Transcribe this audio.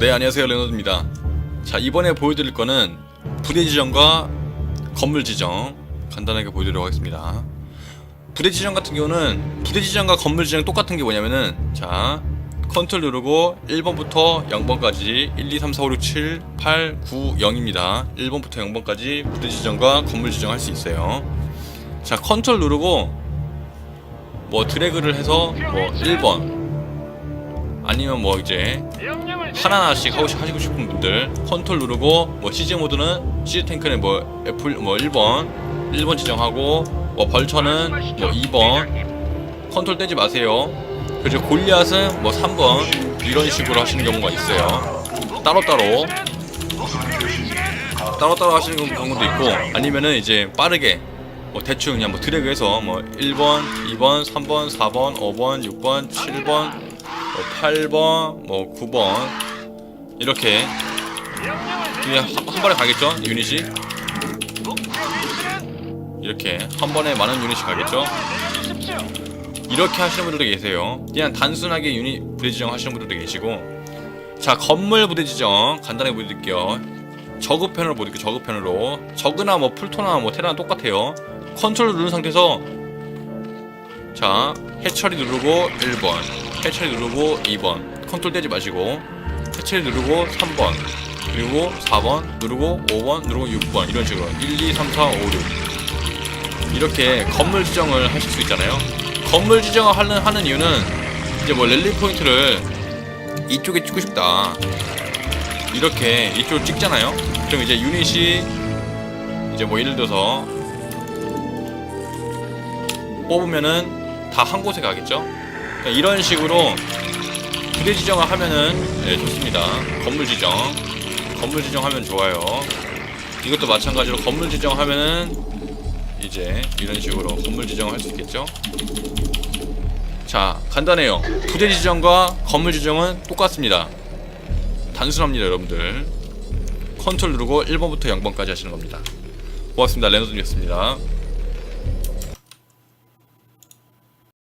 네 안녕하세요. 레노드입니다. 자 이번에 보여드릴 거는 부대 지정과 건물 지정 간단하게 보여드리도록 하겠습니다. 부대 지정 같은 경우는 부대 지정과 건물 지정 똑같은 게 뭐냐면은 자 컨트롤 누르고 1번부터 0번까지 1, 2, 3, 4, 5, 6, 7, 8, 9, 0입니다. 1번부터 0번까지 부대 지정과 건물 지정 할 수 있어요. 자 컨트롤 누르고 뭐 드래그를 해서 뭐 1번 아니면 뭐 이제 하나하나씩 하고 싶- 하시고 싶은 분들 컨트롤 누르고 뭐 시즈 모드는 시즈 탱크는 뭐 애플 뭐 1번 1번 지정하고 뭐 벌처는 뭐 2번 컨트롤 떼지 마세요. 그리고 골리앗은 뭐 3번 이런 식으로 하시는 경우가 있어요. 따로따로. 따로따로 하시는 경우도 있고 아니면은 이제 빠르게 뭐 대충 그냥 뭐 드래그해서 뭐 1번, 2번, 3번, 4번, 5번, 6번, 7번, 뭐 8번, 뭐 9번 이렇게 그냥 한, 한 번에 가겠죠? 유닛이? 이렇게 한 번에 많은 유닛이 가겠죠? 이렇게 하시는 분들도 계세요. 그냥 단순하게 유닛 부대 지정 하시는 분들도 계시고. 자 건물 부대 지정 간단하게 보여드릴게요. 저급 편으로 보여드릴게요 저급 편으로. 저그나 뭐 풀토나 뭐 테라나 똑같아요. 컨트롤 누른 상태에서 자 해처리 누르고 1번 해처리 누르고 2번. 컨트롤 떼지 마시고 해처리 누르고 3번 그리고 4번 누르고 5번 누르고 6번. 이런 식으로 1, 2, 3, 4, 5, 6 이렇게 건물 지정을 하실 수 있잖아요. 건물 지정을 하는, 하는 이유는 이제 뭐 랠리 포인트를 이쪽에 찍고 싶다. 이렇게 이쪽을 찍잖아요. 그럼 이제 유닛이 이제 뭐 예를 들어서 뽑으면은 다 한 곳에 가겠죠? 그러니까 이런 식으로 부대 지정을 하면은 네, 좋습니다. 건물 지정. 건물 지정하면 좋아요. 이것도 마찬가지로 건물 지정하면은 이제 이런 식으로 건물 지정을 할 수 있겠죠? 자 간단해요. 부대 지정과 건물 지정은 똑같습니다. 단순합니다 여러분들. 컨트롤 누르고 1번부터 0번까지 하시는 겁니다. 고맙습니다. 레노드였습니다